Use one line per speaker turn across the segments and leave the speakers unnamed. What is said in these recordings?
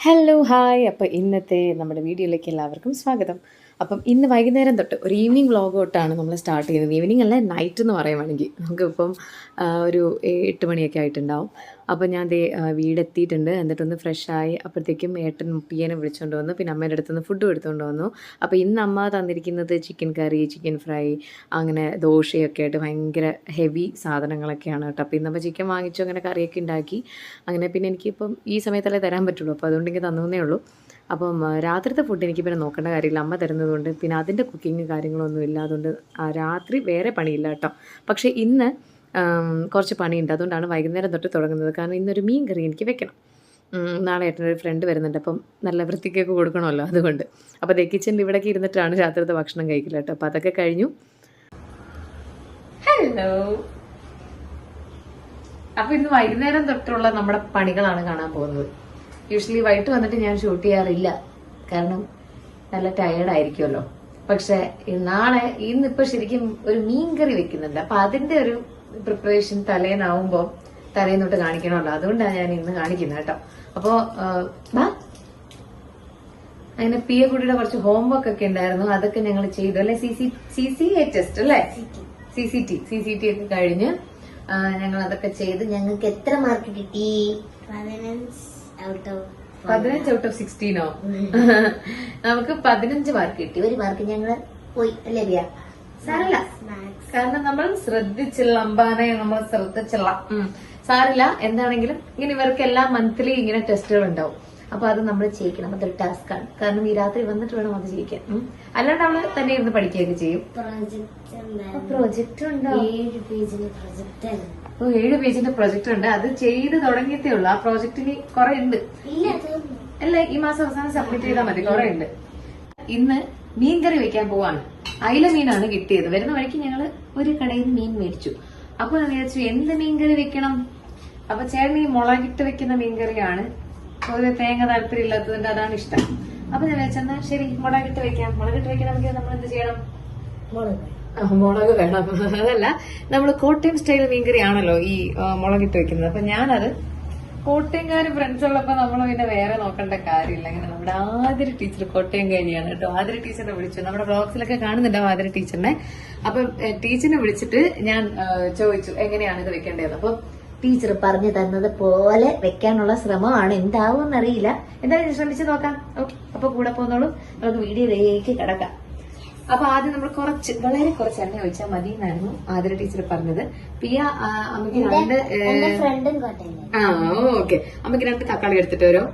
Hello hi അപ്പോൾ ഇന്നത്തെ നമ്മുടെ വീഡിയോയിലേക്ക് എല്ലാവർക്കും സ്വാഗതം. അപ്പം ഇന്ന് വൈകുന്നേരം തൊട്ട് ഒരു ഈവനിങ് വ്ളോഗ് തൊട്ടാണ് നമ്മൾ സ്റ്റാർട്ട് ചെയ്യുന്നത്. ഈവനിങ് അല്ല നൈറ്റ് എന്ന് പറയുവാണെങ്കിൽ നമുക്കിപ്പം ഒരു എട്ട് മണിയൊക്കെ ആയിട്ടുണ്ടാവും. അപ്പോൾ ഞാൻ ദേ വീടെത്തിയിട്ടുണ്ട്. എന്നിട്ടൊന്ന് ഫ്രഷായി അപ്പോഴത്തേക്കും ഏട്ടൻ പിയനെ വിളിച്ചുകൊണ്ട് വന്നു. പിന്നെ അമ്മേന്റെ അടുത്ത് ഫുഡ് എടുത്തുകൊണ്ട് വന്നു. അപ്പോൾ ഇന്ന് അമ്മ തന്നിരിക്കുന്നത് ചിക്കൻ കറി ചിക്കൻ ഫ്രൈ അങ്ങനെ ദോശയൊക്കെ ആയിട്ട് ഭയങ്കര ഹെവി സാധനങ്ങളൊക്കെയാണ് കേട്ടോ. അപ്പോൾ ഇന്നപ്പോൾ ചിക്കൻ വാങ്ങിച്ചു അങ്ങനെ കറിയൊക്കെ ഉണ്ടാക്കി. അങ്ങനെ പിന്നെ എനിക്കിപ്പം ഈ സമയത്തല്ലേ തരാൻ പറ്റുള്ളൂ. അപ്പോൾ അതുകൊണ്ട് എനിക്ക് തന്നേ ഉള്ളൂ. അപ്പം രാത്രിത്തെ ഫുഡ് എനിക്ക് പിന്നെ നോക്കേണ്ട കാര്യമില്ല. അമ്മ തരുന്നതുകൊണ്ട് പിന്നെ അതിന്റെ കുക്കിങ് കാര്യങ്ങളൊന്നും ഇല്ല അതുകൊണ്ട് ആ, രാത്രി വേറെ പണിയില്ല കേട്ടോ. പക്ഷേ ഇന്ന് കുറച്ച് പണിയുണ്ട്. അതുകൊണ്ടാണ് വൈകുന്നേരം തൊട്ട് തുടങ്ങുന്നത്. കാരണം ഇന്നൊരു മീൻ കറി എനിക്ക് വെക്കണം. നാളെ നാളെ ഏട്ടനൊരു ഫ്രണ്ട് വരുന്നുണ്ട്. അപ്പം നല്ല വൃത്തിക്കൊക്കെ കൊടുക്കണമല്ലോ അതുകൊണ്ട്. അപ്പോൾ ദേ കിച്ചണിൽ ഇവിടേക്ക് ഇരുന്നിട്ടാണ് രാത്രിത്തെ ഭക്ഷണം കഴിക്കില്ല കേട്ടോ. അപ്പോൾ അതൊക്കെ കഴിഞ്ഞു. ഹലോ അപ്പൊ ഇന്ന് വൈകുന്നേരം തൊട്ടുള്ള നമ്മുടെ പണികളാണ് കാണാൻ പോകുന്നത്. യൂഷ്വലി വൈകിട്ട് വന്നിട്ട് ഞാൻ ഷൂട്ട് ചെയ്യാറില്ല. കാരണം നല്ല ടയേർഡ് ആയിരിക്കുമല്ലോ. പക്ഷെ നാളെ ഇന്നിപ്പോ ശരിക്കും ഒരു മീൻ കറി വെക്കുന്നുണ്ട്. അപ്പൊ അതിന്റെ ഒരു പ്രിപ്പറേഷൻ തലേനാവുമ്പോ തലേന്ന് തൊട്ട് കാണിക്കണമല്ലോ. അതുകൊണ്ടാണ് ഞാൻ ഇന്ന് കാണിക്കുന്നത് കേട്ടോ. അപ്പോ അങ്ങനെ പി എ കുട്ടിയുടെ കുറച്ച് ഹോംവർക്ക് ഒക്കെ ഉണ്ടായിരുന്നു. അതൊക്കെ ഞങ്ങൾ ചെയ്തു. അല്ലെ? C C C C A test അല്ലെ? C C T C C T ഒക്കെ കഴിഞ്ഞ് ഞങ്ങൾ അതൊക്കെ ചെയ്ത് ഞങ്ങൾക്ക് എത്ര മാർക്ക് കിട്ടി?
ഔട്ട് ഓഫ്
പതിനഞ്ച് ഔട്ട് ഓഫ് സിക്സ്റ്റീനോ നമുക്ക് പതിനഞ്ച് മാർക്ക് കിട്ടി. ഒരു മാർക്ക് ഞങ്ങൾ പോയി അല്ലേ ബിയ സാരല്ല കാരണം നമ്മൾ ശ്രദ്ധിച്ചില്ല അമ്പാനെ നമ്മൾ ശ്രദ്ധിച്ചില്ല ഉം. സാരില്ല എന്താണെങ്കിലും ഇങ്ങനെ ഇവർക്ക് എല്ലാ മന്ത്ലി ഇങ്ങനെ ടെസ്റ്റുകൾ ഉണ്ടാവും. അപ്പൊ അത് നമ്മൾ ചെയ്യിക്കണം. അതൊരു ടാസ്ക് ആണ്. കാരണം ഈ രാത്രി വന്നിട്ട് വേണം അത് ചെയ്യിക്കാൻ. അല്ലാണ്ട് അവൾ തന്നെ ഇരുന്ന് പഠിക്കുകയൊക്കെ ചെയ്യും.
പ്രൊജക്ട്
ഉണ്ടോ?
ഏഴ് പേജിന്
ഓ ഏഴ് പേജിന്റെ പ്രൊജക്ട് ഉണ്ട്. അത് ചെയ്ത് തുടങ്ങിയതേ ഉള്ളൂ. ആ പ്രോജക്റ്റിന് കുറെ ഉണ്ട്. അല്ല ഈ മാസം അവസാനം സബ്മിറ്റ് ചെയ്താൽ മതി. കുറെ ഉണ്ട്. ഇന്ന് മീൻ കറി വെക്കാൻ പോവാണ്. അയില മീനാണ് കിട്ടിയത്. വരുന്ന വഴിക്ക് ഞങ്ങൾ ഒരു കടയിൽ മീൻ മേടിച്ചു. അപ്പൊ ഞാൻ വിചാരിച്ചു എന്ത് മീൻ കറി വെക്കണം? അപ്പൊ ചേട്ടൻ ഈ മുളകിട്ട് വെക്കുന്ന മീൻ കറിയാണ് പൊതുവെ തേങ്ങ താല്പര്യം ഇല്ലാത്തതുകൊണ്ട് അതാണ് ഇഷ്ടം. അപ്പൊ ഞാൻ വിചാരിച്ചെന്നാ ശരി മുളകിട്ട് വെക്കാം. മുളകിട്ട് വെക്കണമെങ്കിൽ നമ്മൾ എന്ത് ചെയ്യണം?
മുളക്.
മുളക് വേണം. അതല്ല നമ്മൾ കോട്ടയം സ്റ്റൈൽ മീൻകറി ആണല്ലോ ഈ മുളകിട്ട് വെക്കുന്നത്. അപ്പൊ ഞാനത് കോട്ടയംകാര് ഫ്രണ്ട്സ് ഉള്ളപ്പോ നമ്മൾ പിന്നെ വേറെ നോക്കേണ്ട കാര്യമില്ല. ഇങ്ങനെ നമ്മുടെ ആതിര ടീച്ചർ കോട്ടയംകാരിയാണ് കേട്ടോ. ആതിര ടീച്ചറിനെ വിളിച്ചു. നമ്മുടെ ബ്ലോഗ്സിലൊക്കെ കാണുന്നുണ്ടാവും ആതിര ടീച്ചറിനെ അപ്പൊ ടീച്ചറിനെ വിളിച്ചിട്ട് ഞാൻ ചോദിച്ചു എങ്ങനെയാണ് ഇത് വെക്കേണ്ടത് അപ്പൊ ടീച്ചർ പറഞ്ഞു തന്നത് പോലെ വെക്കാനുള്ള ശ്രമമാണ്. എന്താവും എന്നറിയില്ല എന്തായാലും ശ്രമിച്ചു നോക്കാം. അപ്പൊ കൂടെ പോന്നോളൂ. നമുക്ക് വീഡിയോയിലേക്ക് കിടക്കാം. അപ്പൊ ആദ്യം നമ്മൾ കുറച്ച് വളരെ കുറച്ച് എണ്ണ ഒഴിച്ചാൽ മതി എന്നായിരുന്നു ആദര ടീച്ചർ പറഞ്ഞത്. പിയ അമ്മയ്ക്ക് അമ്മയ്ക്ക് രണ്ട് ആ ഓക്കെ. അമ്മയ്ക്ക് രണ്ട് തക്കാളി എടുത്തിട്ട് വരും.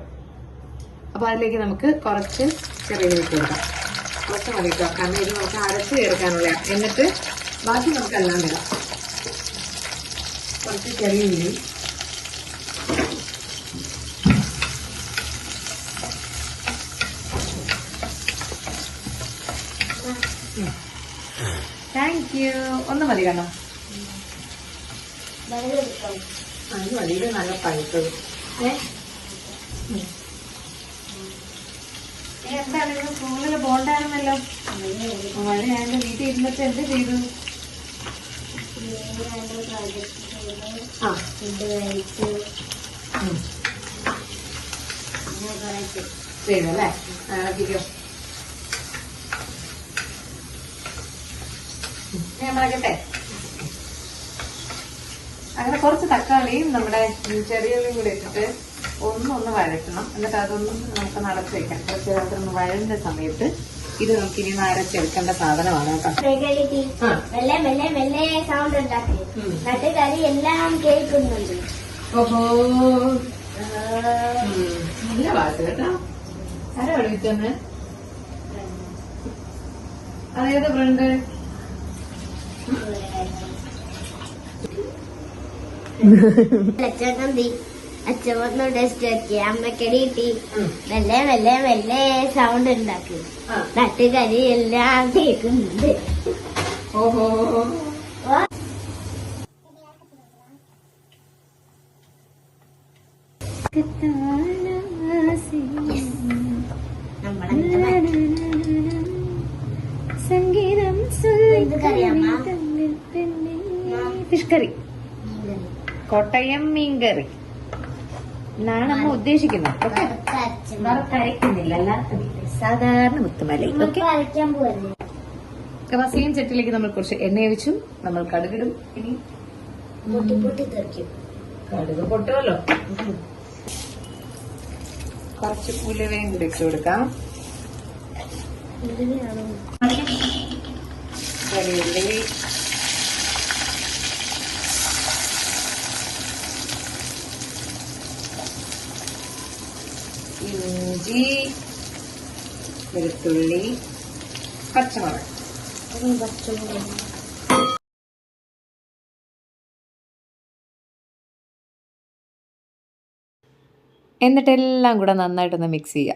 അപ്പൊ അതിലേക്ക് നമുക്ക് കുറച്ച് ചെറിയ ഉള്ളി കൊടുക്കാം. കുറച്ച് മതി കേട്ടോ. കാരണം ഇത് നമുക്ക് അരച്ച് ചേർക്കാനുള്ള എന്നിട്ട് ബാക്കി നമുക്ക് എല്ലാം ഇടാം. കുറച്ച് ചെറിയ ഉള്ളി. താങ്ക് യു ഒന്ന് മതി
കണ്ടോ
അത് മതി ഇത് നല്ല പഴുത്തത് ഏ ഉം. ഏ, എന്താണ് ഇത് സ്കൂളിൽ പോണ്ടായിരുന്നല്ലോ മഴയായത് വീട്ടിൽ ഇരുന്നിട്ട് എന്ത് ചെയ്തു ആ
ഫുഡ് കഴിച്ചു കുറെ ചെയ്തു.
ചെയ്തു അല്ലേ ആ, ഇരിക്കോ. ഉം. ഞാൻ പറയട്ടെ അങ്ങനെ കുറച്ച് തക്കാളിയും നമ്മുടെ ഉം, ചെറിയ ഉള്ളിയും കൂടി ഇട്ടിട്ട് ഒന്നൊന്ന് വഴറ്റണം. എന്നിട്ട് അതൊന്ന് നമുക്ക് നടത്തി വെക്കാം. കുറച്ച് അതൊന്ന് വഴണ്ട സമയത്ത് ഇത് നമുക്ക് ഇനി അരച്ചെടുക്കേണ്ട സാധനമാണ് കേട്ടോ.
പ്രകൃതി
ആ.
മെല്ലെ മെല്ലെ മെല്ലെ സൗണ്ട് ഉണ്ടാക്കി. എല്ലാം കേൾക്കുന്നുണ്ട്.
ഓഹോ.
ആ,
ഉം. നല്ല പാട്ട് കേട്ടോ. ആരാ വിളിച്ചെന്ന്? അതേത് ഫ്രണ്ട്?
അച്ഛൻ വന്ന് ടെസ്റ്റ് ആക്കി അമ്മക്കടി കിട്ടി. മെല്ലെ മെല്ലെ മെല്ലെ സൗണ്ട് ഉണ്ടാക്കി. നട്ടുകരി എല്ലാം കേൾക്കുന്നുണ്ട്.
ഓഹോ. കോട്ടയം മീൻകറി എന്നാണ് അമ്മ ഉദ്ദേശിക്കുന്നത്. ഓക്കെ സാധാരണ മുത്തുമലൈ ഓക്കെ സെയിം ചട്ടിലേക്ക് നമ്മൾ കുറച്ച് എണ്ണ ഒഴിച്ചു നമ്മൾ കടുകിടും. ഇനി കടുക് പൊട്ടുമല്ലോ. കുറച്ച് ഉലുവയും കൂടി ഇട്ട് കൊടുക്കാം.
ഇതിനാണോ
വലിയുള്ളി ഇഞ്ചി വെളുത്തുള്ളി പച്ചമുളക്.
പച്ചമുളക്
എന്നിട്ട് എല്ലാം കൂടെ നന്നായിട്ടൊന്ന് മിക്സ് ചെയ്യുക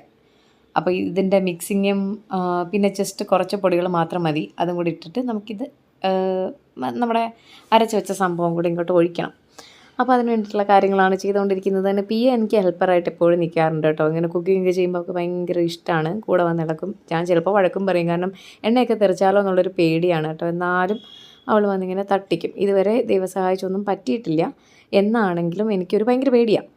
അപ്പോൾ ഇതിന്റെ മിക്സിങ്ങും പിന്നെ ജസ്റ്റ് കുറച്ച് പൊടികൾ മാത്രം മതി. അതും കൂടി ഇട്ടിട്ട് നമുക്കിത് നമ്മുടെ അരച്ച് വെച്ച സംഭവം കൂടി ഇങ്ങോട്ട് ഒഴിക്കണം. അപ്പോൾ അതിന് വേണ്ടിയിട്ടുള്ള കാര്യങ്ങളാണ് ചെയ്തുകൊണ്ടിരിക്കുന്നത്. തന്നെ പി എനിക്ക് ഹെൽപ്പറായിട്ട് എപ്പോഴും നിൽക്കാറുണ്ട് കേട്ടോ. ഇങ്ങനെ കുക്കിംഗ് ചെയ്യുമ്പോൾ അവൾക്ക് ഭയങ്കര ഇഷ്ടമാണ് കൂടെ വന്ന് നടക്കും ഞാൻ ചിലപ്പോൾ വഴക്കും പറയും. കാരണം എണ്ണയൊക്കെ തെറിച്ചാലോ എന്നുള്ളൊരു പേടിയാണ് കേട്ടോ. എന്നാലും അവൾ വന്നിങ്ങനെ തട്ടിക്കും. ഇതുവരെ ദൈവസഹായിച്ചൊന്നും പറ്റിയിട്ടില്ല. എന്നാണെങ്കിലും എനിക്കൊരു ഭയങ്കര പേടിയാണ്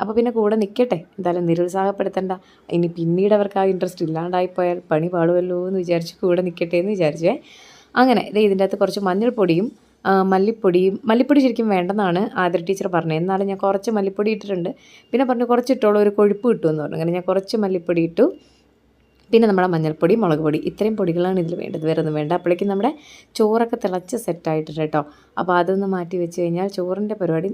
അപ്പോൾ പിന്നെ കൂടെ നിൽക്കട്ടെ എന്തായാലും നിരുത്സാഹപ്പെടുത്തണ്ട. ഇനി പിന്നീട് അവർക്ക് ആ ഇൻട്രസ്റ്റ് ഇല്ലാണ്ടായിപ്പോയാൽ പണി പാടുമല്ലോ എന്ന് വിചാരിച്ച് കൂടെ നിൽക്കട്ടെ എന്ന് വിചാരിച്ചേ. അങ്ങനെ ദേ ഇതിന്റെ അകത്ത് കുറച്ച് മഞ്ഞൾപ്പൊടിയും മല്ലിപ്പൊടിയും മല്ലിപ്പൊടി ശരിക്കും വേണ്ടെന്നാണ് ആതിര ടീച്ചർ പറഞ്ഞത്. എന്നാലും ഞാൻ കുറച്ച് മല്ലിപ്പൊടി ഇട്ടിട്ടുണ്ട്. പിന്നെ പറഞ്ഞു കുറച്ച് ഇട്ടോളൂ ഒരു കൊഴുപ്പ് കിട്ടുമെന്ന് പറഞ്ഞു. അങ്ങനെ ഞാൻ കുറച്ച് മല്ലിപ്പൊടി ഇട്ടു. പിന്നെ നമ്മുടെ മഞ്ഞൾപ്പൊടി മുളക് പൊടി. ഇത്രയും പൊടികളാണ് ഇതിൽ വേണ്ടത്. വേറെ ഒന്നും വേണ്ട. അപ്പോഴേക്കും നമ്മുടെ ചോറൊക്കെ തിളച്ച് സെറ്റായിട്ടുണ്ട് കേട്ടോ. അപ്പോൾ അതൊന്ന് മാറ്റി വെച്ച് കഴിഞ്ഞാൽ ചോറിന്റെ പരിപാടി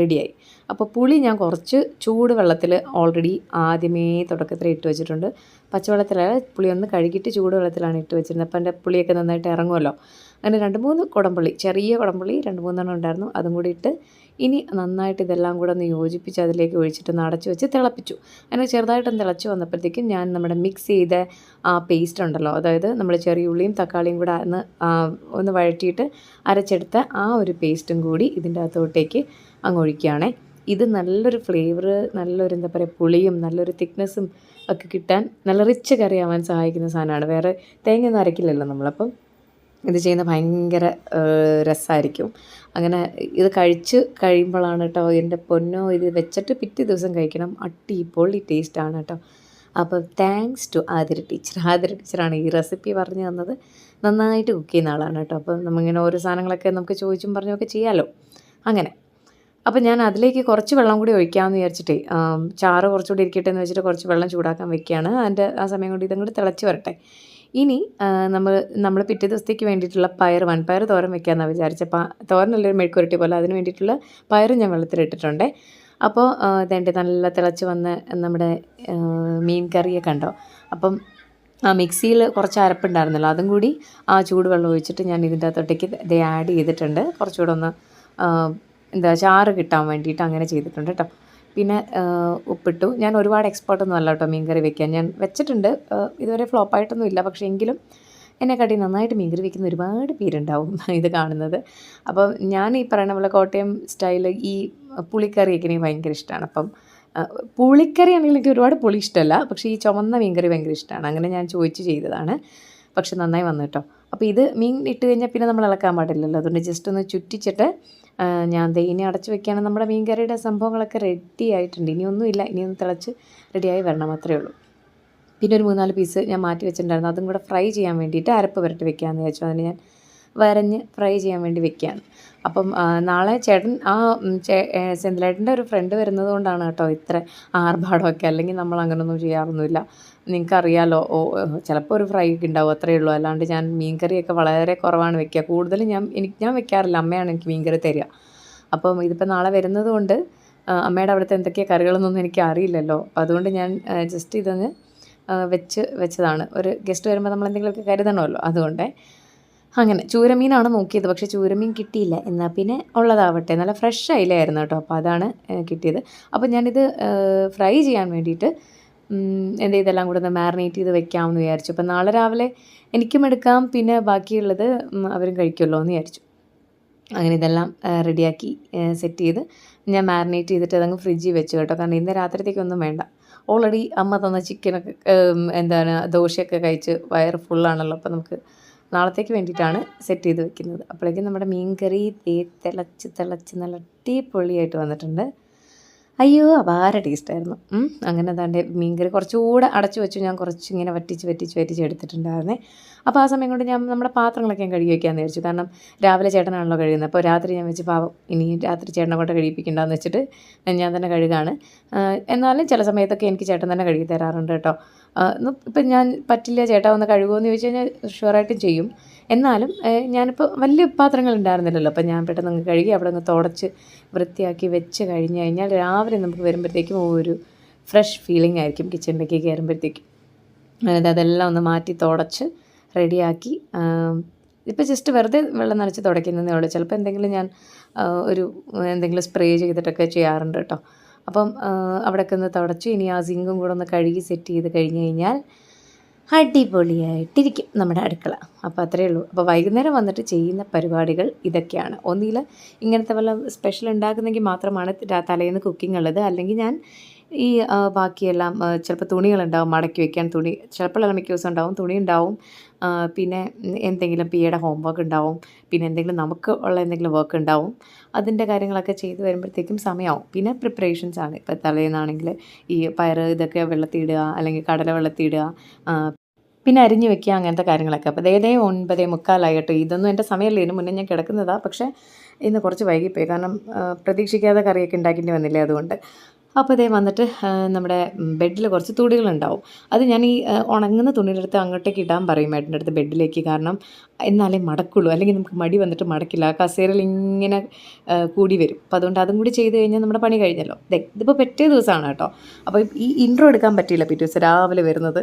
റെഡിയായി അപ്പോൾ പുളി ഞാൻ കുറച്ച് ചൂട് വെള്ളത്തിൽ ഓൾറെഡി ആദ്യമേ തുടക്കത്തിൽ ഇട്ട് വെച്ചിട്ടുണ്ട്. പച്ചവെള്ളത്തിലല്ല പുളി ഒന്ന് കഴുകിയിട്ട് ചൂട് വെള്ളത്തിലാണ് ഇട്ട് വെച്ചിരുന്നത്. അപ്പോൾ എന്റെ പുളിയൊക്കെ നന്നായിട്ട് ഇറങ്ങുമല്ലോ. അങ്ങനെ രണ്ട് മൂന്ന് കുടംപുള്ളി ചെറിയ കുടംപുള്ളി രണ്ട് മൂന്നെണ്ണം ഉണ്ടായിരുന്നു. അതും കൂടി ഇട്ട് ഇനി നന്നായിട്ട് ഇതെല്ലാം കൂടെ ഒന്ന് യോജിപ്പിച്ച് അതിലേക്ക് ഒഴിച്ചിട്ട് ഒന്ന് അടച്ച് വെച്ച് തിളപ്പിച്ചു. അങ്ങനെ ചെറുതായിട്ടൊന്ന് തിളച്ച് വന്നപ്പോഴത്തേക്കും ഞാൻ നമ്മുടെ മിക്സ് ചെയ്ത ആ പേസ്റ്റ് ഉണ്ടല്ലോ അതായത് നമ്മൾ ചെറിയ ഉള്ളിയും തക്കാളിയും കൂടെ ഒന്ന് ഒന്ന് വഴറ്റിയിട്ട് അരച്ചെടുത്ത ആ ഒരു പേസ്റ്റും കൂടി ഇതിന്റെ അകത്തോട്ടേക്ക് അങ്ങ് ഒഴിക്കുകയാണേ. ഇത് നല്ലൊരു ഫ്ലേവർ നല്ലൊരു എന്താ പറയുക പുളിയും നല്ലൊരു തിക്നെസ്സും ഒക്കെ കിട്ടാൻ നല്ല റിച്ച് കറി ആവാൻ സഹായിക്കുന്ന സാധനമാണ്. വേറെ തേങ്ങയൊന്നും അരക്കില്ലല്ലോ നമ്മളപ്പം. ഇത് ചെയ്യുന്ന ഭയങ്കര രസമായിരിക്കും അങ്ങനെ ഇത് കഴിച്ച് കഴിയുമ്പോഴാണ് കേട്ടോ എന്റെ പൊന്നോ ഇത് വെച്ചിട്ട് പിറ്റേ ദിവസം കഴിക്കണം. അടിപൊളി ടേസ്റ്റാണ് കേട്ടോ. അപ്പോൾ thanks to Athira teacher Athira ടീച്ചറാണ് ഈ റെസിപ്പി പറഞ്ഞു തന്നത്. നന്നായിട്ട് കുക്ക് ചെയ്യുന്ന ആളാണ് കേട്ടോ. അപ്പോൾ നമ്മളിങ്ങനെ ഓരോ സാധനങ്ങളൊക്കെ നമുക്ക് ചോദിച്ചും പറഞ്ഞൊക്കെ ചെയ്യാമല്ലോ അങ്ങനെ. അപ്പോൾ ഞാൻ അതിലേക്ക് കുറച്ച് വെള്ളം കൂടി ഒഴിക്കാമെന്ന് വിചാരിച്ചിട്ടേ ചാറ് കുറച്ചുകൂടി ഇരിക്കട്ടെ എന്ന് വെച്ചിട്ട് കുറച്ച് വെള്ളം ചൂടാക്കാൻ വെക്കുകയാണ്. അതിന്റെ ആ സമയം കൊണ്ട് ഇതങ്ങോട്ട് തിളച്ച് വരട്ടെ. ഇനി നമ്മൾ നമ്മൾ പിറ്റേ ദിവസത്തേക്ക് വേണ്ടിയിട്ടുള്ള പയർ വൻപയർ തോരൻ വെക്കാമെന്നാണ് വിചാരിച്ചത് തോരൻ തോരനല്ല ഒരു മെഴുക്കുരട്ടി പോലെ അതിന് വേണ്ടിയിട്ടുള്ള പയറും ഞാൻ വെള്ളത്തിലിട്ടിട്ടുണ്ട്. അപ്പോൾ ഇതേണ്ട നല്ല തിളച്ച് വന്ന നമ്മുടെ മീൻ കറിയെ കണ്ടോ അപ്പം ആ മിക്സിയിൽ കുറച്ച് അരപ്പുണ്ടായിരുന്നല്ലോ. അതും കൂടി ആ ചൂടുവെള്ളം ഒഴിച്ചിട്ട് ഞാൻ ഇതിന്റെ അകത്തോട്ടേക്ക് ഇത് ആഡ് ചെയ്തിട്ടുണ്ട്. കുറച്ചുകൂടെ ഒന്ന് എന്താ ചാറ് കിട്ടാൻ വേണ്ടിയിട്ട് അങ്ങനെ ചെയ്തിട്ടുണ്ട് കേട്ടോ. പിന്നെ ഉപ്പിട്ടു. ഞാൻ ഒരുപാട് എക്സ്പേർട്ടൊന്നും അല്ല കേട്ടോ മീൻകറി വെക്കാൻ. ഞാൻ വെച്ചിട്ടുണ്ട്. ഇതുവരെ ഫ്ലോപ്പായിട്ടൊന്നും ഇല്ല. പക്ഷേ എങ്കിലും എന്നെക്കാട്ടി നന്നായിട്ട് മീൻകറി വെക്കുന്ന ഒരുപാട് പേരുണ്ടാവും ഇത് കാണുന്നത്. അപ്പം ഞാൻ ഈ പറയുന്ന പോലെ കോട്ടയം സ്റ്റൈൽ ഈ പുളിക്കറി എനിക്ക് ഭയങ്കര ഇഷ്ടമാണ് അപ്പം പുളിക്കറി ആണെങ്കിൽ എനിക്ക് ഒരുപാട് പുളി ഇഷ്ടമല്ല പക്ഷേ ഈ ചുമന്ന മീൻകറി ഭയങ്കര ഇഷ്ടമാണ് അങ്ങനെ ഞാൻ ചോദിച്ച് ചെയ്തതാണ്. പക്ഷെ നന്നായി വന്നു കേട്ടോ അപ്പോൾ ഇത് മീൻ ഇട്ട് കഴിഞ്ഞാൽ പിന്നെ നമ്മൾ ഇളക്കാൻ പാടില്ലല്ലോ. അതുകൊണ്ട് ജസ്റ്റ് ഒന്ന് ചുറ്റിച്ചിട്ട് ഞാൻ ദേ അടച്ച് വെക്കുകയാണ് നമ്മുടെ മീൻ കറിയുടെ സംഭവങ്ങളൊക്കെ റെഡി ആയിട്ടുണ്ട്. ഇനിയൊന്നുമില്ല ഇനി ഒന്ന് തിളച്ച് റെഡിയായി വരണം. അത്രയേ ഉള്ളൂ. പിന്നെ ഒരു മൂന്നാൽ പീസ് ഞാൻ മാറ്റി വെച്ചിട്ടുണ്ടായിരുന്നു. അതും കൂടെ ഫ്രൈ ചെയ്യാൻ വേണ്ടിയിട്ട് അരപ്പ് പുരട്ടി വെക്കാമെന്ന് വിചാരിച്ചു. അതിന് ഞാൻ വരഞ്ഞ് ഫ്രൈ ചെയ്യാൻ വേണ്ടി വെക്കുകയാണ് അപ്പം നാളെ ചേട്ടൻ ആ സെന്തിലേട്ടന്റെ ഒരു ഫ്രണ്ട് വരുന്നത് കൊണ്ടാണ് കേട്ടോ ഇത്ര ആർഭാടമൊക്കെ. അല്ലെങ്കിൽ നമ്മൾ അങ്ങനെയൊന്നും ചെയ്യാറൊന്നുമില്ല. നിങ്ങൾക്കറിയാലോ ചിലപ്പോൾ ഒരു ഫ്രൈ ഒക്കെ ഉണ്ടാവും അത്രയേ ഉള്ളൂ. അല്ലാണ്ട് ഞാൻ മീൻകറിയൊക്കെ വളരെ കുറവാണ് വെക്കുക കൂടുതലും ഞാൻ എനിക്ക് ഞാൻ വെക്കാറില്ല. അമ്മയാണ് എനിക്ക് മീൻകറി തരിക. അപ്പം ഇതിപ്പോൾ നാളെ വരുന്നത് കൊണ്ട് അമ്മയുടെ അവിടുത്തെ എന്തൊക്കെയാണ് കറികളെന്നൊന്നും എനിക്ക് അറിയില്ലല്ലോ. അപ്പോൾ അതുകൊണ്ട് ഞാൻ ജസ്റ്റ് ഇതൊന്ന് വെച്ച് വെച്ചതാണ്. ഒരു ഗസ്റ്റ് വരുമ്പോൾ നമ്മൾ എന്തെങ്കിലുമൊക്കെ കരുതണമല്ലോ. അതുകൊണ്ടേ അങ്ങനെ ചൂരമീനാണ് നോക്കിയത്. പക്ഷേ ചൂരമീൻ കിട്ടിയില്ല. എന്നാൽ പിന്നെ ഉള്ളതാവട്ടെ. നല്ല ഫ്രഷ് അയിലായിരുന്നു കേട്ടോ. അപ്പോൾ അതാണ് കിട്ടിയത്. അപ്പോൾ ഞാനിത് ഫ്രൈ ചെയ്യാൻ വേണ്ടിയിട്ട് എന്ത് ഇതെല്ലാം കൂടെ ഒന്ന് മാറിനേറ്റ് ചെയ്ത് വെക്കാമെന്ന് വിചാരിച്ചു. അപ്പം നാളെ രാവിലെ എനിക്കും എടുക്കാം. പിന്നെ ബാക്കിയുള്ളത് അവരും കഴിക്കുമല്ലോ എന്ന് വിചാരിച്ചു. അങ്ങനെ ഇതെല്ലാം റെഡിയാക്കി സെറ്റ് ചെയ്ത് ഞാൻ മാറിനേറ്റ് ചെയ്തിട്ട് അതങ്ങ് ഫ്രിഡ്ജിൽ വെച്ചു കേട്ടോ. കാരണം ഇന്ന് രാത്രിത്തേക്കൊന്നും വേണ്ട. ഓൾറെഡി അമ്മ തന്ന ചിക്കനൊക്കെ എന്താണ് ദോശയൊക്കെ കഴിച്ച് വയറ് ഫുള്ളാണല്ലോ അപ്പോൾ നമുക്ക് നാളത്തേക്ക് വേണ്ടിയിട്ടാണ് സെറ്റ് ചെയ്ത് വെക്കുന്നത്. അപ്പോഴേക്കും നമ്മുടെ മീൻ കറി തേ തിളച്ച് തിളച്ച് നല്ല ടീ അടിപൊളിയായിട്ട് വന്നിട്ടുണ്ട്. അയ്യോ അപാര ടേസ്റ്റായിരുന്നു അങ്ങനെ അതാണ്ട് മീൻകറി കുറച്ചുകൂടെ അടച്ചു വെച്ചു ഞാൻ കുറച്ചിങ്ങനെ വറ്റിച്ച് വറ്റിച്ച് വറ്റിച്ച് എടുത്തിട്ടുണ്ടായിരുന്നേ. അപ്പോൾ ആ സമയം കൊണ്ട് ഞാൻ നമ്മുടെ പാത്രങ്ങളൊക്കെ ഞാൻ കഴുകി വയ്ക്കാമെന്ന് വിചാരിച്ചു. കാരണം രാവിലെ ചേട്ടനാണല്ലോ കഴുകുന്നത്. അപ്പോൾ രാത്രി ഞാൻ വെച്ച് പാവം ഇനി രാത്രി ചേട്ടനെ കൊണ്ട് കഴിപ്പിക്കണ്ടെന്ന് വെച്ചിട്ട് ഞാൻ തന്നെ കഴുകാണ്. എന്നാലും ചില സമയത്തൊക്കെ എനിക്ക് ചേട്ടൻ തന്നെ കഴുകി തരാറുണ്ട് കേട്ടോ. ഇപ്പം ഞാൻ പറ്റില്ല ചേട്ടാ ഒന്ന് കഴുകുമെന്ന് ചോദിച്ചു കഴിഞ്ഞാൽ ഷുവറായിട്ടും ചെയ്യും. എന്നാലും ഞാനിപ്പോൾ വലിയ പാത്രങ്ങൾ ഉണ്ടായിരുന്നില്ലല്ലോ അപ്പം ഞാൻ പെട്ടെന്ന് അങ്ങ് കഴുകി അവിടെ അങ്ങ് തുടച്ച് വൃത്തിയാക്കി വെച്ച് കഴിഞ്ഞ് കഴിഞ്ഞാൽ രാവിലെ നമുക്ക് വരുമ്പോഴത്തേക്കും ഒരു ഫ്രഷ് ഫീലിംഗ് ആയിരിക്കും കിച്ചണിലേക്ക് കയറുമ്പോഴത്തേക്കും. അതായത് അതെല്ലാം ഒന്ന് മാറ്റി തുടച്ച് റെഡിയാക്കി ഇപ്പോൾ ജസ്റ്റ് വെറുതെ വെള്ളം നനച്ച് തുടയ്ക്കുന്നതേ ഉള്ളൂ. ചിലപ്പോൾ എന്തെങ്കിലും ഞാൻ ഒരു എന്തെങ്കിലും സ്പ്രേ ചെയ്തിട്ടൊക്കെ ചെയ്യാറുണ്ട് കേട്ടോ. അപ്പം അവിടെയൊക്കെ ഒന്ന് തുടച്ച്. ഇനി ആ സിങ്കും കൂടെ ഒന്ന് കഴുകി സെറ്റ് ചെയ്ത് കഴിഞ്ഞ് കഴിഞ്ഞാൽ അടിപൊളിയായിട്ടിരിക്കും നമ്മുടെ അടുക്കള. അപ്പോൾ അത്രയേ ഉള്ളൂ. അപ്പോൾ വൈകുന്നേരം വന്നിട്ട് ചെയ്യുന്ന പരിപാടികൾ ഇതൊക്കെയാണ്. ഒന്നിൽ ഇങ്ങനത്തെ വല്ല സ്പെഷ്യൽ ഉണ്ടാക്കുന്നെങ്കിൽ മാത്രമാണ് തലേന്ന് കുക്കിംഗ് ഉള്ളത്. അല്ലെങ്കിൽ ഞാൻ ഈ ബാക്കിയെല്ലാം ചിലപ്പോൾ തുണികളുണ്ടാവും മടക്കി വെക്കാൻ തുണി ചിലപ്പോൾ മിക്ക ദിവസം ഉണ്ടാവും തുണി ഉണ്ടാവും പിന്നെ എന്തെങ്കിലും പി എയുടെ ഹോംവർക്ക് ഉണ്ടാവും പിന്നെ എന്തെങ്കിലും നമുക്ക് ഉള്ള എന്തെങ്കിലും വർക്ക് ഉണ്ടാവും അതിന്റെ കാര്യങ്ങളൊക്കെ ചെയ്ത് വരുമ്പോഴത്തേക്കും സമയമാവും പിന്നെ പ്രിപ്പറേഷൻസ് ആണ്. ഇപ്പോൾ തലേന്നാണെങ്കിൽ ഈ പയർ ഇതൊക്കെ വെള്ളത്തിയിടുക അല്ലെങ്കിൽ കടല വെള്ളത്തിയിടുക പിന്നെ അരിഞ്ഞു വെക്കുക അങ്ങനത്തെ കാര്യങ്ങളൊക്കെ. അപ്പോൾ ഏതേ ഒൻപതേ മുക്കാലായിട്ടോ ഇതൊന്നും എന്റെ സമയമല്ല. ഇതിന് മുന്നേ ഞാൻ കിടക്കുന്നതാണ് പക്ഷേ ഇന്ന് കുറച്ച് വൈകിപ്പോയി. കാരണം പ്രതീക്ഷിക്കാതെ കറിയൊക്കെ ഉണ്ടാക്കേണ്ടി വന്നില്ലേ അതുകൊണ്ട്. അപ്പോൾ ഇതേ വന്നിട്ട് നമ്മുടെ ബെഡിൽ കുറച്ച് തുണികളുണ്ടാവും. അത് ഞാൻ ഈ ഉണങ്ങുന്ന തുണിയിലെടുത്ത് അങ്ങോട്ടേക്ക് ഇടാൻ പറയും ഏട്ടന്റെ അടുത്ത് ബെഡിലേക്ക്. കാരണം എന്നാലേ മടക്കുള്ളൂ. അല്ലെങ്കിൽ നമുക്ക് മടി വന്നിട്ട് മടക്കില്ല. കസേരയിൽ ഇങ്ങനെ കൂടി വരും. അപ്പോൾ അതുകൊണ്ട് അതും കൂടി ചെയ്ത് കഴിഞ്ഞാൽ നമ്മുടെ പണി കഴിഞ്ഞല്ലോ. ദേ ഇതിപ്പോൾ പിറ്റേ ദിവസമാണ് കേട്ടോ. അപ്പോൾ ഈ ഇൻട്രോ എടുക്കാൻ പറ്റിയില്ല പിറ്റേ ദിവസം രാവിലെ വരുന്നത്.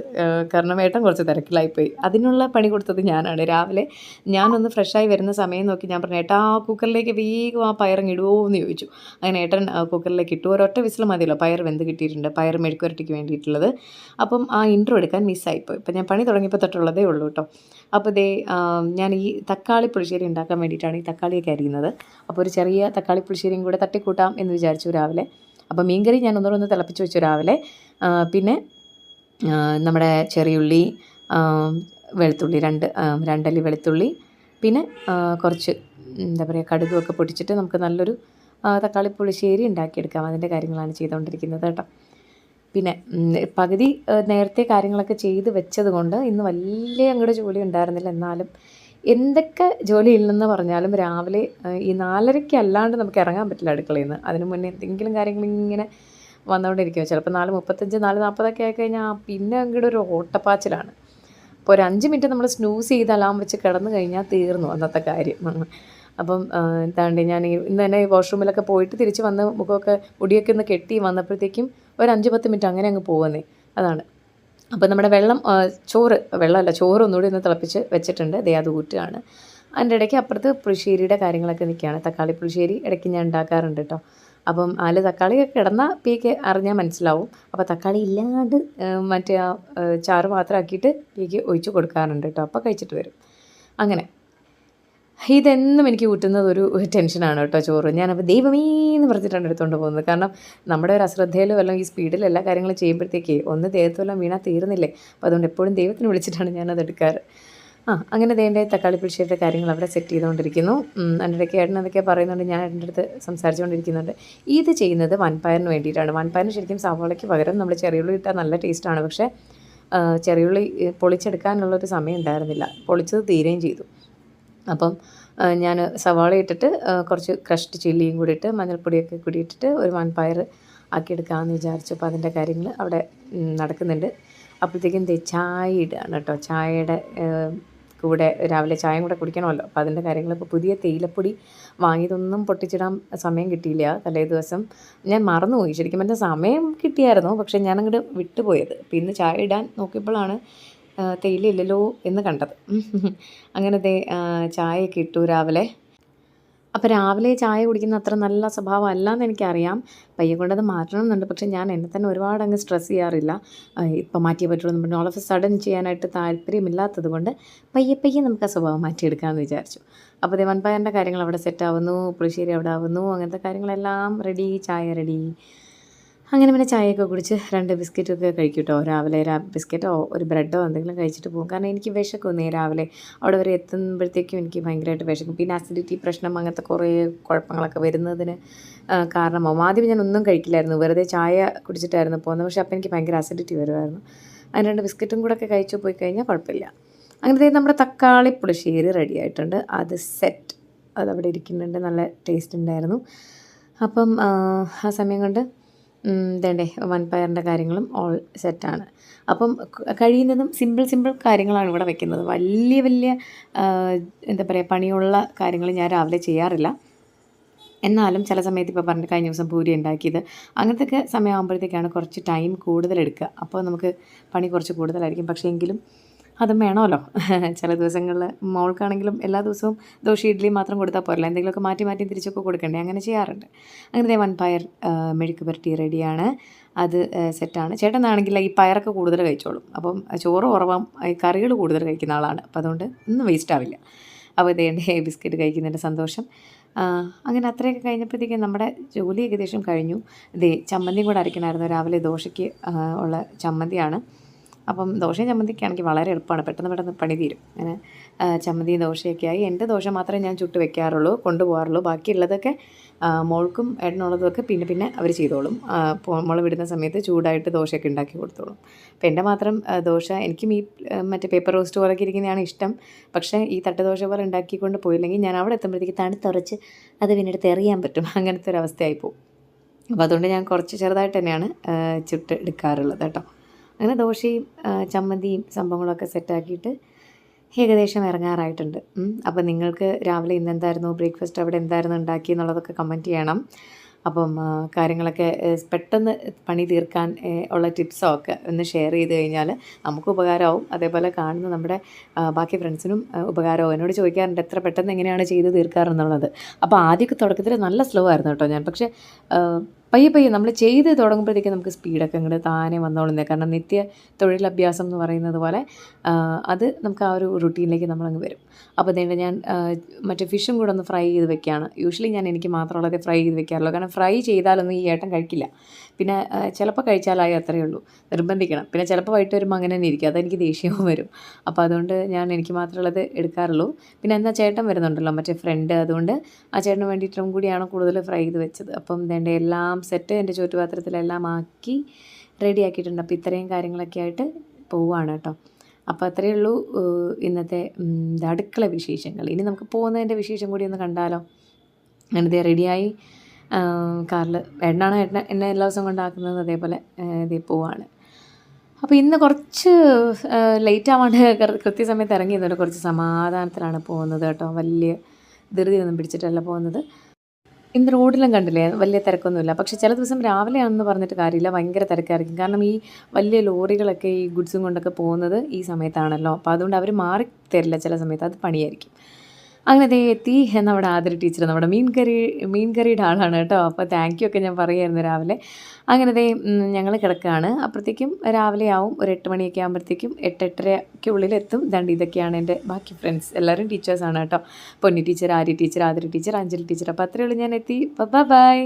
കാരണം ഏട്ടൻ കുറച്ച് തിരക്കിലായിപ്പോയി. അതിനുള്ള പണി കൊടുത്തത് ഞാനാണ്. രാവിലെ ഞാനൊന്ന് ഫ്രഷായി വരുന്ന സമയം നോക്കി ഞാൻ പറഞ്ഞു ഏട്ടാ ആ കുക്കറിലേക്ക് വേഗം ആ പയറങ്ങിടുമോ എന്ന് ചോദിച്ചു. അങ്ങനെ ഏട്ടൻ കുക്കറിലേക്ക് ഇട്ടു. ഒരൊറ്റ വിസിൽ മതിയല്ലോ പയർ വെന്ത് കിട്ടിയിട്ടുണ്ട്. പയർ മെഴുക്കുരട്ടിക്ക് വേണ്ടിയിട്ടുള്ളത്. അപ്പം ആ ഇൻട്രോ എടുക്കാൻ മിസ്സായിപ്പോയി ഇപ്പം ഞാൻ പണി തുടങ്ങിയപ്പോൾ തൊട്ടുള്ളതേ ഉള്ളൂ കേട്ടോ. അപ്പോൾ ആ, ഞാൻ ഈ തക്കാളി പുളിശ്ശേരി ഉണ്ടാക്കാൻ വേണ്ടിയിട്ടാണ് ഈ തക്കാളിയൊക്കെ അരിയുന്നത്. അപ്പോൾ ഒരു ചെറിയ തക്കാളി പുളിശ്ശേരിയും കൂടെ തട്ടിക്കൂട്ടാം എന്ന് വിചാരിച്ചു രാവിലെ. അപ്പോൾ മീൻകറി ഞാൻ ഒന്നുകൂടെ ഒന്ന് തിളപ്പിച്ച് വെച്ചു രാവിലെ. പിന്നെ നമ്മുടെ ചെറിയുള്ളി വെളുത്തുള്ളി രണ്ട് രണ്ടല്ലി വെളുത്തുള്ളി. പിന്നെ കുറച്ച് എന്താ പറയുക കടുകുമൊക്കെ പൊടിച്ചിട്ട് നമുക്ക് നല്ലൊരു തക്കാളി പുളിശ്ശേരി ഉണ്ടാക്കിയെടുക്കാം. അതിന്റെ കാര്യങ്ങളാണ് ചെയ്തുകൊണ്ടിരിക്കുന്നത് കേട്ടോ. പിന്നെ പകുതി നേരത്തെ കാര്യങ്ങളൊക്കെ ചെയ്ത് വെച്ചത് കൊണ്ട് ഇന്ന് വലിയ അങ്ങോട്ട് ജോലി ഉണ്ടായിരുന്നില്ല. എന്നാലും എന്തൊക്കെ ജോലി ഇല്ലെന്ന് പറഞ്ഞാലും രാവിലെ ഈ നാലരയ്ക്ക് അല്ലാണ്ട് നമുക്ക് ഇറങ്ങാൻ പറ്റില്ല അടുക്കളയിൽ നിന്ന്. അതിന് മുന്നേ എന്തെങ്കിലും കാര്യങ്ങൾ ഇങ്ങനെ വന്നുകൊണ്ടിരിക്കും. ചിലപ്പോൾ നാല് മുപ്പത്തഞ്ച് നാല് നാൽപ്പതൊക്കെ ആയിക്കഴിഞ്ഞാൽ പിന്നെ അങ്ങോട്ട് ഒരു ഓട്ടപ്പാച്ചിലാണ്. അപ്പോൾ ഒരു അഞ്ച് മിനിറ്റ് നമ്മൾ സ്നൂസ് ചെയ്ത് അലാം വെച്ച് കിടന്നു കഴിഞ്ഞാൽ തീർന്നു അന്നത്തെ കാര്യം. അപ്പം എന്താണ്ട് ഞാൻ ഇന്ന് തന്നെ വാഷ്റൂമിലൊക്കെ പോയിട്ട് തിരിച്ച് വന്ന് മുഖമൊക്കെ മുടിയൊക്കെ ഒന്ന് കെട്ടി വന്നപ്പോഴത്തേക്കും ഒരു അഞ്ച് പത്ത് മിനിറ്റ് അങ്ങനെ അങ്ങ് പോകുന്നേ അതാണ്. അപ്പോൾ നമ്മുടെ വെള്ളം ചോറ് വെള്ളമല്ല ചോറ് ഒന്നുകൂടി ഒന്ന് തിളപ്പിച്ച് വെച്ചിട്ടുണ്ട്. ദേ അത് ഊറ്റുകയാണ്. അതിന്റെ ഇടയ്ക്ക് അപ്പുറത്ത് പുളിശ്ശേരിയുടെ കാര്യങ്ങളൊക്കെ നിൽക്കുകയാണ്. തക്കാളി പുളിശ്ശേരി ഇടയ്ക്ക് ഞാൻ ഉണ്ടാക്കാറുണ്ട് കേട്ടോ. അപ്പം അതിൽ തക്കാളിയൊക്കെ കിടന്നാൽ പീക്ക് അറിഞ്ഞാൽ മനസ്സിലാവും. അപ്പോൾ തക്കാളി ഇല്ലാണ്ട് മറ്റേ ചാറ് മാത്രമാക്കിയിട്ട് പീക്ക് ഒഴിച്ച് കൊടുക്കാറുണ്ട് കേട്ടോ. അപ്പോൾ കഴിച്ചിട്ട് വരും. അങ്ങനെ. ഇതെന്നും എനിക്ക് കൂട്ടുന്നത് ഒരു ടെൻഷനാണ് കേട്ടോ ചോറ്. ഞാനപ്പോൾ ദൈവമേ എന്ന് പറഞ്ഞിട്ടാണ് എടുത്തുകൊണ്ട് പോകുന്നത്. കാരണം നമ്മുടെ ഒരു അശ്രദ്ധയിലും എല്ലാം ഈ സ്പീഡിൽ എല്ലാ കാര്യങ്ങളും ചെയ്യുമ്പോഴത്തേക്ക് ഒന്ന് ദേഹത്തുമെല്ലാം വീണാൽ തീർന്നില്ലേ? അപ്പോൾ അതുകൊണ്ട് എപ്പോഴും ദൈവത്തിന് വിളിച്ചിട്ടാണ് ഞാനത് എടുക്കാറ്. ആ അങ്ങനെ ദേന്റെ തക്കാളി പുളിശ്ശേരിയുടെ കാര്യങ്ങൾ അവിടെ സെറ്റ് ചെയ്തുകൊണ്ടിരിക്കുന്നു. എന്റെ അതിന്റെ ഇടയ്ക്ക് ഏട്ടൻ അതൊക്കെ പറയുന്നുണ്ട്. ഞാൻ ഏട്ടന്റെ അടുത്ത് സംസാരിച്ചുകൊണ്ടിരിക്കുന്നുണ്ട്. ഇത് ചെയ്യുന്നത് വൻപയറിന് വേണ്ടിയിട്ടാണ്. വൻപയറിന് ശരിക്കും സവാളയ്ക്ക് പകരം നമ്മൾ ചെറിയുള്ളി ഇട്ടാൽ നല്ല ടേസ്റ്റാണ് പക്ഷേ ചെറിയുള്ളി പൊളിച്ചെടുക്കാനുള്ളൊരു സമയം ഉണ്ടായിരുന്നില്ല. പൊളിച്ചത് തീരുകയും ചെയ്തു. അപ്പം ഞാൻ സവാള ഇട്ടിട്ട് കുറച്ച് ക്രഷ്ഡ് ചില്ലിയും കൂടി ഇട്ട് മഞ്ഞൾപ്പൊടിയൊക്കെ കൂടി ഇട്ടിട്ട് ഒരു വൻപയർ ആക്കിയെടുക്കാമെന്ന് വിചാരിച്ചു. അപ്പോൾ അതിന്റെ കാര്യങ്ങൾ അവിടെ നടക്കുന്നുണ്ട്. അപ്പോഴത്തേക്കും ചായ ഇടുകയാണ് കേട്ടോ. ചായയുടെ കൂടെ രാവിലെ ചായയും കൂടെ കുടിക്കണമല്ലോ. അപ്പോൾ അതിന്റെ കാര്യങ്ങൾ ഇപ്പോൾ പുതിയ തേയിലപ്പൊടി വാങ്ങിയതൊന്നും പൊട്ടിച്ചിടാൻ സമയം കിട്ടിയില്ല. തലേ ദിവസം ഞാൻ മറന്നുപോയി. ശരിക്കും എന്റെ സമയം കിട്ടിയായിരുന്നു. പക്ഷേ ഞാനങ്ങോട്ട് വിട്ടുപോയത്. അപ്പോൾ ഇന്ന് ചായ ഇടാൻ നോക്കിയപ്പോഴാണ് ആ, തേയില ഇല്ലല്ലോ എന്ന് കണ്ടത്. അങ്ങനെ ദേ ചായയൊക്കെ ഇട്ടു രാവിലെ. അപ്പോൾ രാവിലെ ചായ കുടിക്കുന്ന അത്ര നല്ല സ്വഭാവം അല്ലാന്ന് എനിക്കറിയാം. പയ്യെ കൊണ്ടത് മാറ്റണം എന്നുണ്ട് പക്ഷേ ഞാൻ എന്നെ തന്നെ ഒരുപാട് അങ്ങ് സ്ട്രെസ് ചെയ്യാറില്ല ഇപ്പം മാറ്റിയേ പറ്റുള്ളൂ എന്ന് പറഞ്ഞു ഓൾ ഓഫ് എ സഡൻ ചെയ്യാനായിട്ട് താല്പര്യമില്ലാത്തത് കൊണ്ട് പയ്യെ പയ്യെ നമുക്ക് ആ സ്വഭാവം മാറ്റിയെടുക്കാമെന്ന് വിചാരിച്ചു. അപ്പോൾ ദേ വൻപയറിന്റെ കാര്യങ്ങൾ അവിടെ സെറ്റ് ആവുന്നു പുളിശ്ശേരി അവിടെ ആവുന്നു അങ്ങനത്തെ കാര്യങ്ങളെല്ലാം റെഡി ചായ റെഡി അങ്ങനെ പിന്നെ ചായയൊക്കെ കുടിച്ച് രണ്ട് ബിസ്ക്കറ്റൊക്കെ കഴിക്കും കേട്ടോ രാവിലെ ബിസ്ക്കറ്റോ ഒരു ബ്രെഡോ എന്തെങ്കിലും കഴിച്ചിട്ട് പോകും. കാരണം എനിക്ക് വിശക്കൊന്നേ രാവിലെ. അവിടെ വരെ എത്തുമ്പോഴത്തേക്കും എനിക്ക് ഭയങ്കരമായിട്ട് വിശക്കും. പിന്നെ അസിഡിറ്റി പ്രശ്നം അങ്ങനത്തെ കുറേ കുഴപ്പങ്ങളൊക്കെ വരുന്നതിന് കാരണമാവും ആദ്യം ഞാൻ ഒന്നും കഴിക്കില്ലായിരുന്നു. വെറുതെ ചായ കുടിച്ചിട്ടായിരുന്നു പോകുന്നത്. പക്ഷേ അപ്പോൾ എനിക്ക് ഭയങ്കര അസിഡിറ്റി വരുമായിരുന്നു. അതിന് രണ്ട് ബിസ്ക്കറ്റും കൂടെ ഒക്കെ കഴിച്ചു പോയി കഴിഞ്ഞാൽ കുഴപ്പമില്ല. അങ്ങനത്തെ നമ്മുടെ തക്കാളി പുളിശ്ശേരി റെഡി ആയിട്ടുണ്ട്. അത് സെറ്റ് അതവിടെ ഇരിക്കുന്നുണ്ട്. നല്ല ടേസ്റ്റ് ഉണ്ടായിരുന്നു. അപ്പം ആ സമയം കൊണ്ട് ഇതേണ്ടേ വൻപയറിന്റെ കാര്യങ്ങളും ഓൾ സെറ്റാണ് അപ്പം കഴിയുന്നതും സിമ്പിൾ സിമ്പിൾ കാര്യങ്ങളാണ് ഇവിടെ വെക്കുന്നത്. വലിയ വലിയ എന്താ പറയുക പണിയുള്ള കാര്യങ്ങൾ ഞാൻ രാവിലെ ചെയ്യാറില്ല. എന്നാലും ചില സമയത്ത് ഇപ്പോൾ പറഞ്ഞ കഴിഞ്ഞ ദിവസം പൂരി ഉണ്ടാക്കിയത്. അങ്ങനത്തെ ഒക്കെ സമയമാകുമ്പോഴത്തേക്കാണ് കുറച്ച് ടൈം കൂടുതലെടുക്കുക അപ്പോൾ നമുക്ക് പണി കുറച്ച് കൂടുതലായിരിക്കും. പക്ഷേ എങ്കിലും അതും വേണമല്ലോ. ചില ദിവസങ്ങളിൽ മോൾക്കാണെങ്കിലും എല്ലാ ദിവസവും ദോശ ഇഡ്ഡലി മാത്രം കൊടുത്താൽ പോരല്ലോ. എന്തെങ്കിലുമൊക്കെ മാറ്റി മാറ്റി തിരിച്ചൊക്കെ കൊടുക്കണ്ടേ? അങ്ങനെ ചെയ്യാറുണ്ട്. അങ്ങനെ വൺ പയർ മെഴുക്ക് പുരട്ടി റെഡിയാണ്. അത് സെറ്റാണ്. ചേട്ടനാണെങ്കിൽ ഈ പയറൊക്കെ കൂടുതൽ കഴിച്ചോളും. അപ്പം ചോറ് കുറവാം ഈ കറികൾ കൂടുതൽ കഴിക്കുന്ന ആളാണ്. അപ്പം അതുകൊണ്ട് ഒന്നും വേസ്റ്റ് ആവില്ല. അപ്പോൾ ഇതേണ്ടേ ബിസ്ക്കറ്റ് കഴിക്കുന്നതിന്റെ സന്തോഷം. അങ്ങനെ അത്രയൊക്കെ കഴിഞ്ഞപ്പോഴത്തേക്കും നമ്മുടെ ജോലി ഏകദേശം കഴിഞ്ഞു. ഇതേ ചമ്മന്തിയും കൂടെ അരയ്ക്കണമായിരുന്നു. രാവിലെ ദോശയ്ക്ക് ഉള്ള ചമ്മന്തിയാണ്. അപ്പം ദോശയും ചമ്മന്തിയൊക്കെ ആണെങ്കിൽ വളരെ എളുപ്പമാണ്. പെട്ടെന്ന് പെട്ടെന്ന് പണി തീരും. അങ്ങനെ ചമ്മന്തിയും ദോശയൊക്കെ ആയി. എന്റെ ദോശ മാത്രമേ ഞാൻ ചുട്ട് വെക്കാറുള്ളൂ കൊണ്ടുപോകാറുള്ളൂ. ബാക്കിയുള്ളതൊക്കെ മോൾക്കും ഏട്ടനുള്ളതൊക്കെ പിന്നെ പിന്നെ അവർ ചെയ്തോളും. മോൾ വിടുന്ന സമയത്ത് ചൂടായിട്ട് ദോശയൊക്കെ ഉണ്ടാക്കി കൊടുത്തോളും. അപ്പോൾ എന്റെ മാത്രം ദോശ എനിക്കും ഈ മറ്റേ പേപ്പർ റോസ്റ്റ് പോലൊക്കെ ഇരിക്കുന്നതാണ് ഇഷ്ടം. പക്ഷേ ഈ തട്ടുദോശ പോലെ ഉണ്ടാക്കിക്കൊണ്ട് പോയില്ലെങ്കിൽ ഞാൻ അവിടെ എത്തുമ്പോഴത്തേക്ക് തണുത്തുറച്ച് അത് പിന്നെ എടുത്ത് എറിയാൻ പറ്റും. അങ്ങനത്തെ ഒരു അവസ്ഥയായി പോകും അപ്പോൾ അതുകൊണ്ട് ഞാൻ കുറച്ച് ചെറുതായിട്ട് തന്നെയാണ് ചുട്ട് എടുക്കാറുള്ളത് കേട്ടോ. അങ്ങനെ ദോശയും ചമ്മന്തിയും സംഭവങ്ങളൊക്കെ സെറ്റാക്കിയിട്ട് ഏകദേശം ഇറങ്ങാറായിട്ടുണ്ട്. അപ്പോൾ നിങ്ങൾക്ക് രാവിലെ ഇന്ന് എന്തായിരുന്നു? ബ്രേക്ക്ഫാസ്റ്റ് അവിടെ എന്തായിരുന്നു ഉണ്ടാക്കി എന്നുള്ളതൊക്കെ കമന്റ് ചെയ്യണം. അപ്പം കാര്യങ്ങളൊക്കെ പെട്ടെന്ന് പണി തീർക്കാൻ ഉള്ള ടിപ്സോ ഒക്കെ ഒന്ന് ഷെയർ ചെയ്ത് കഴിഞ്ഞാൽ നമുക്ക് ഉപകാരമാവും. അതേപോലെ കാണുന്ന നമ്മുടെ ബാക്കി ഫ്രണ്ട്സിനും ഉപകാരമാവും. എന്നോട് ചോദിക്കാറുണ്ട് എത്ര പെട്ടെന്ന് എങ്ങനെയാണ് ചെയ്ത് തീർക്കാറെന്നുള്ളത് അപ്പോൾ ആദ്യമൊക്കെ തുടക്കത്തിൽ നല്ല സ്ലോ ആയിരുന്നു കേട്ടോ ഞാൻ. പക്ഷേ പയ്യെ പയ്യെ നമ്മൾ ചെയ്ത് തുടങ്ങുമ്പോഴത്തേക്കും നമുക്ക് സ്പീഡൊക്കെ ഇങ്ങോട്ട് താനെ വന്നോളുന്നേ. കാരണം നിത്യ തൊഴിലഭ്യാസം എന്ന് പറയുന്നത് പോലെ അത് നമുക്ക് ആ ഒരു റുട്ടീനിലേക്ക് നമ്മളങ്ങ് വരും. അപ്പോൾ അതുകൊണ്ട് ഞാൻ മറ്റേ ഫിഷും കൂടെ ഒന്ന് ഫ്രൈ ചെയ്ത് വെക്കുകയാണ് യൂഷ്വലി ഞാൻ എനിക്ക് മാത്രമുള്ളതേ ഫ്രൈ ചെയ്ത് വെക്കാറുള്ളൂ. കാരണം ഫ്രൈ ചെയ്താലൊന്നും ഈ ഏട്ടൻ കഴിക്കില്ല. പിന്നെ ചിലപ്പോൾ കഴിച്ചാലായി അത്രയേ ഉള്ളൂ. നിർബന്ധിക്കണം. പിന്നെ ചിലപ്പോൾ വൈകിട്ട് വരുമ്പോൾ അങ്ങനെ തന്നെ ഇരിക്കും. അതെനിക്ക് ദേഷ്യവും വരും. അപ്പോൾ അതുകൊണ്ട് ഞാൻ എനിക്ക് മാത്രമുള്ളത് എടുക്കാറുള്ളൂ. പിന്നെ എന്നാൽ ചേട്ടൻ വരുന്നുണ്ടല്ലോ മറ്റേ ഫ്രണ്ട് അതുകൊണ്ട് ആ ചേട്ടന് വേണ്ടിയിട്ടും കൂടിയാണ് കൂടുതൽ ഫ്രൈ ചെയ്ത് വെച്ചത്. അപ്പം വേണ്ട എല്ലാം സെറ്റ് എന്റെ ചുറ്റുപാത്രത്തിലെല്ലാം ആക്കി റെഡി ആക്കിയിട്ടുണ്ട്. അപ്പോൾ ഇത്രയും കാര്യങ്ങളൊക്കെ ആയിട്ട് പോവുകയാണ് കേട്ടോ. അപ്പോൾ അത്രയേ ഉള്ളൂ ഇന്നത്തെ അടുക്കള വിശേഷങ്ങൾ. ഇനി നമുക്ക് പോകുന്നതിന്റെ വിശേഷം കൂടി ഒന്ന് കണ്ടാലോ? അങ്ങനത്തെ റെഡിയായി കാറിൽ ഏട്ടനാണ് ഏട്ടൻ എന്നെ എല്ലാ ദിവസവും കൊണ്ടാക്കുന്നത് അതേപോലെ ഇതിൽ ഇത് പോവാണ്. അപ്പോൾ ഇന്ന് കുറച്ച് ലേറ്റ് ആവാണ്ട് കൃത്യസമയത്ത് ഇറങ്ങിയതുകൊണ്ട് കുറച്ച് സമാധാനത്തിലാണ് പോകുന്നത് കേട്ടോ. വലിയ ധൃതിയൊന്നും പിടിച്ചിട്ടല്ല പോകുന്നത്. ഇന്ന് റോഡിലും കണ്ടില്ലേ വലിയ തിരക്കൊന്നുമില്ല. പക്ഷേ ചില ദിവസം രാവിലെയാണെന്ന് പറഞ്ഞിട്ട് കാര്യമില്ല ഭയങ്കര തിരക്കായിരിക്കും. കാരണം ഈ വലിയ ലോറികളൊക്കെ ഈ ഗുഡ്സും കൊണ്ടൊക്കെ പോകുന്നത് ഈ സമയത്താണല്ലോ. അപ്പോൾ അതുകൊണ്ട് അവർ മാറി തരില്ല ചില സമയത്ത്. അത് പണിയായിരിക്കും. അങ്ങനെ ദേ എത്തി നമ്മുടെ ആതിര ടീച്ചർ നമ്മുടെ മീൻ കറി മീൻ ആളാണ് കേട്ടോ. അപ്പോൾ താങ്ക് യു ഒക്കെ ഞാൻ പറയുമായിരുന്നു രാവിലെ. അങ്ങനെ ദേ ഞങ്ങൾ കിടക്കുകയാണ് അപ്പോഴത്തേക്കും രാവിലെ ആവും. ഒരു എട്ട് മണിയൊക്കെ ആകുമ്പോഴത്തേക്കും എട്ട് എട്ടരയ്ക്ക് ഉള്ളിൽ എത്തും ദണ്ട് ഇതൊക്കെയാണ് എന്റെ ബാക്കി ഫ്രണ്ട്സ് എല്ലാവരും ടീച്ചേഴ്സാണ് കേട്ടോ. Ponni teacher Arya teacher Athira teacher Anjali teacher അപ്പോൾ അത്രയേ ഉള്ളൂ ഞാൻ എത്തി. Bye bye